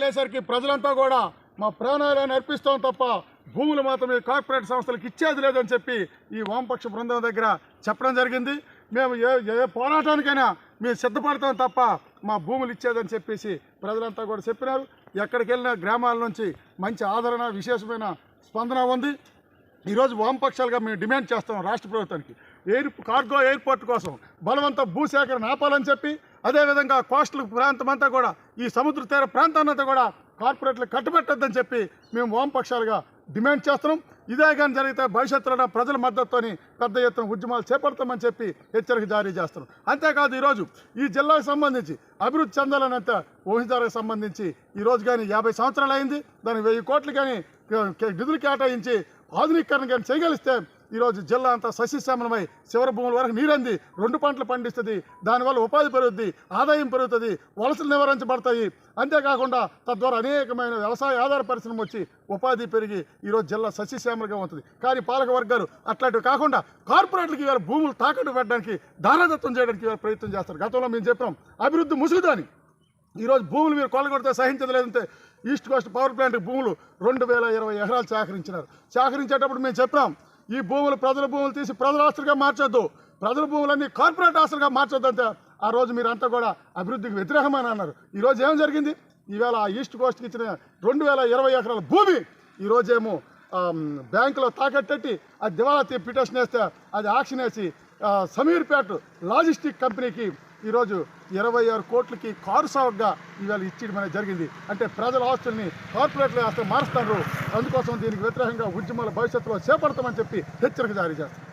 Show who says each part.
Speaker 1: వెళ్ళేసరికి ప్రజలంతా కూడా మా ప్రాణాలను అర్పిస్తాం తప్ప భూములు మాత్రం ఈ కార్పొరేట్ సంస్థలకు ఇచ్చేది లేదని చెప్పి ఈ వామపక్ష బృందం దగ్గర చెప్పడం జరిగింది. మేము ఏ ఏ పోరాటానికైనా మేము సిద్ధపడతాం తప్ప మా భూములు ఇచ్చేదని చెప్పేసి ప్రజలంతా కూడా చెప్పినారు. ఎక్కడికి వెళ్ళిన గ్రామాల నుంచి మంచి ఆదరణ విశేషమైన స్పందన ఉంది. ఈరోజు వామపక్షాలుగా మేము డిమాండ్ చేస్తాం రాష్ట్ర ప్రభుత్వానికి. ఎయిర్ కార్గో ఎయిర్పోర్ట్ కోసం బలవంత భూసేకరణ ఆపాలని చెప్పి అదేవిధంగా కోస్టల్ ప్రాంతం అంతా కూడా ఈ సముద్ర తీర ప్రాంతాన్నంతా కూడా కార్పొరేట్లు కట్టుబెట్టద్దని చెప్పి మేము వామపక్షాలుగా డిమాండ్ చేస్తున్నాం. ఇదే కానీ జరిగితే భవిష్యత్తులో ప్రజల మద్దతుతోని పెద్ద ఎత్తున ఉద్యమాలు చేపడతామని చెప్పి హెచ్చరిక జారీ చేస్తున్నాం. అంతేకాదు ఈరోజు ఈ జిల్లాకు సంబంధించి అభివృద్ధి చెందాలనంత ఊహిదారికి సంబంధించి ఈ రోజు కానీ యాభై సంవత్సరాలు అయింది. దానికి వెయ్యి కోట్లు కానీ నిధులు కేటాయించి ఆధునీకరణ కానీ చేయగలిస్తే ఈరోజు జిల్లా అంతా సస్యశ్యామలమై చివరి భూముల వరకు నీరంది. రెండు పంటలు పండిస్తుంది. దానివల్ల ఉపాధి పెరుగుద్ది ఆదాయం పెరుగుతుంది వలసలు నివారించబడతాయి. అంతేకాకుండా తద్వారా అనేకమైన వ్యవసాయ ఆధార పరిశ్రమ వచ్చి ఉపాధి పెరిగి ఈరోజు జిల్లా సస్యశ్యామలుగా ఉంటుంది. కానీ పాలక వర్గాలు అట్లాంటివి కాకుండా కార్పొరేట్లకి ఇవాళ భూములు తాకట్టు పెట్టడానికి దారాదత్వం చేయడానికి ఇవాళ ప్రయత్నం చేస్తారు. గతంలో మేము చెప్పాం అభివృద్ధి ముసుగుదాని. ఈరోజు భూములు మీరు కొలగొడితే సహించదు లేదంటే ఈస్ట్ కోస్ట్ పవర్ ప్లాంట్ భూములు రెండు వేల ఇరవై ఎకరాలు సేకరించినారు సేకరించేటప్పుడు మేము చెప్పాం ఈ భూములు ప్రజల భూములు తీసి ప్రజల ఆస్తులుగా మార్చొద్దు. ప్రజల భూములన్నీ కార్పొరేట్ ఆస్తులుగా మార్చొద్దు ఆ రోజు మీరంతా కూడా అభివృద్ధికి వ్యతిరేకమని అన్నారు. ఈరోజు ఏం జరిగింది? ఈవేళ ఆ ఈస్ట్ కోస్ట్కి ఇచ్చిన రెండు వేల ఇరవై ఎకరాల భూమి ఈరోజేమో బ్యాంకులో తాకట్టెట్టి అది దివాలా తీ పిటిషన్ వేస్తే అది ఆక్షన్ వేసి సమీర్పేట లాజిస్టిక్ కంపెనీకి ఈరోజు ఇరవై ఆరు కోట్లకి కారు సాగుగా ఇవాళ ఇచ్చేయడం అనేది జరిగింది. అంటే ప్రజల ఆస్తుల్ని కార్పొరేట్ల ఆస్తులు మారుస్తారు అందుకోసం దీనికి వ్యతిరేకంగా ఉద్యమాల భవిష్యత్తులో చేపడతామని చెప్పి హెచ్చరిక జారీ చేస్తారు